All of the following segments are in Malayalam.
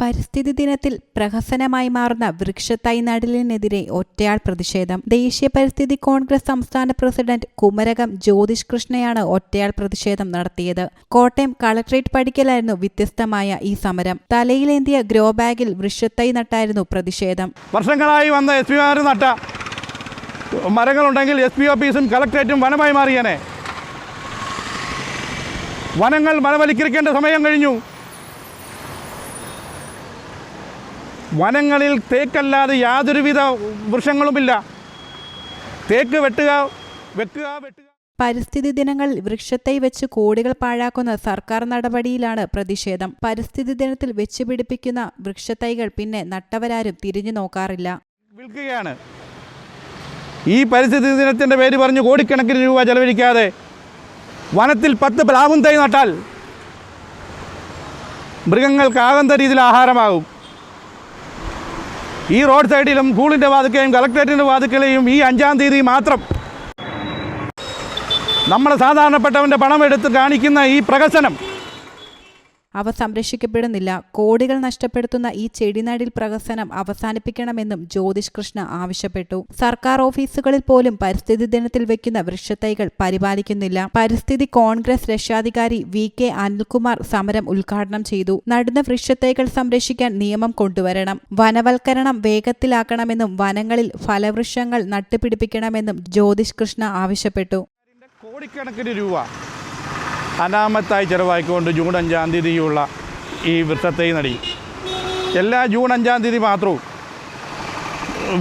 പരിസ്ഥിതി ദിനത്തിൽ പ്രഹസനമായി മാറുന്ന വൃക്ഷത്തൈ നടലിനെതിരെ ഒറ്റയാൾ പ്രതിഷേധം. ദേശീയ പരിസ്ഥിതി കോൺഗ്രസ് സംസ്ഥാന പ്രസിഡന്റ് കുമരകം ജ്യോതിഷ് കൃഷ്ണയാണ് ഒറ്റയാൾ പ്രതിഷേധം നടത്തിയത്. കോട്ടയം കളക്ട്രേറ്റ് പടിക്കലായിരുന്നു വ്യത്യസ്തമായ ഈ സമരം. തലയിലേന്തിയ ഗ്രോ ബാഗിൽ വൃക്ഷത്തൈ നട്ടായിരുന്നു പ്രതിഷേധം. വർഷങ്ങളായി വന്ന എസ് പിമാർ നട്ട മരങ്ങളുണ്ടെങ്കിൽ എസ് പി ഓഫീസും കളക്ട്രേറ്റും വനമായി മാറിയനെ. വനങ്ങൾ വനവലിക്കരിക്കേണ്ട സമയം കഴിഞ്ഞു. വനങ്ങളിൽ തേക്കല്ലാതെ യാതൊരുവിധ വൃക്ഷങ്ങളുമില്ല. തേക്ക് വെട്ടുക വെക്കുക വെട്ടുക. പരിസ്ഥിതി ദിനങ്ങളിൽ വൃക്ഷത്തെ വെച്ച് കോടികൾ പാഴാക്കുന്ന സർക്കാർ നടപടിയിലാണ് പ്രതിഷേധം. പരിസ്ഥിതി ദിനത്തിൽ വെച്ച് പിടിപ്പിക്കുന്ന വൃക്ഷത്തൈകൾ പിന്നെ നട്ടവരാരും തിരിഞ്ഞു നോക്കാറില്ല. വിൽക്കുകയാണ്. ഈ പരിസ്ഥിതി ദിനത്തിന്റെ പേര് പറഞ്ഞു കോടിക്കണക്കിന് രൂപ ചെലവഴിക്കാതെ വനത്തിൽ പത്ത് പ്ലാവും തൈ നട്ടാൽ മൃഗങ്ങൾക്ക് ആകുന്ന രീതിയിൽ ആഹാരമാകും. ഈ റോഡ് സൈഡിലും സ്കൂളിന്റെ വാതിക്കലെയും കളക്ടറേറ്റിന്റെ വാതിക്കലെയും ഈ അഞ്ചാം തീയതി മാത്രം. നമ്മൾ സാധാരണപ്പെട്ടവന്റെ പണം എടുത്ത് കാണിക്കുന്ന ഈ പ്രഹസനം അവ സംരക്ഷിക്കപ്പെടുന്നില്ല. കോടികൾ നഷ്ടപ്പെടുത്തുന്ന ഈ ചെടിനടിൽ പ്രഹസനം അവസാനിപ്പിക്കണമെന്നും ജ്യോതിഷ് കൃഷ്ണ ആവശ്യപ്പെട്ടു. സർക്കാർ ഓഫീസുകളിൽ പോലും പരിസ്ഥിതി ദിനത്തിൽ വെക്കുന്ന വൃക്ഷത്തൈകൾ പരിപാലിക്കുന്നില്ല. പരിസ്ഥിതി കോൺഗ്രസ് രക്ഷാധികാരി വി കെ അനിൽകുമാർ സമരം ഉദ്ഘാടനം ചെയ്തു. നടുന്ന വൃക്ഷത്തൈകൾ സംരക്ഷിക്കാൻ നിയമം കൊണ്ടുവരണം. വനവൽക്കരണം വേഗത്തിലാക്കണമെന്നും വനങ്ങളിൽ ഫലവൃക്ഷങ്ങൾ നട്ടുപിടിപ്പിക്കണമെന്നും ജ്യോതിഷ് കൃഷ്ണ ആവശ്യപ്പെട്ടു. കോടിക്കണക്കിന് രൂപ അനാമത്തായി ചിലവാക്കിക്കൊണ്ട് ജൂൺ അഞ്ചാം തീയതിയുള്ള ഈ വൃക്ഷത്തൈ നടി. എല്ലാ ജൂൺ അഞ്ചാം തീയതി മാത്രവും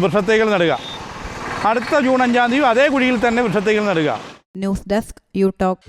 വൃക്ഷത്തൈകൾ നടുക. അടുത്ത ജൂൺ അഞ്ചാം തീയതി അതേ കുഴിയിൽ തന്നെ വൃക്ഷത്തൈകൾ നടുക. News desk you talk.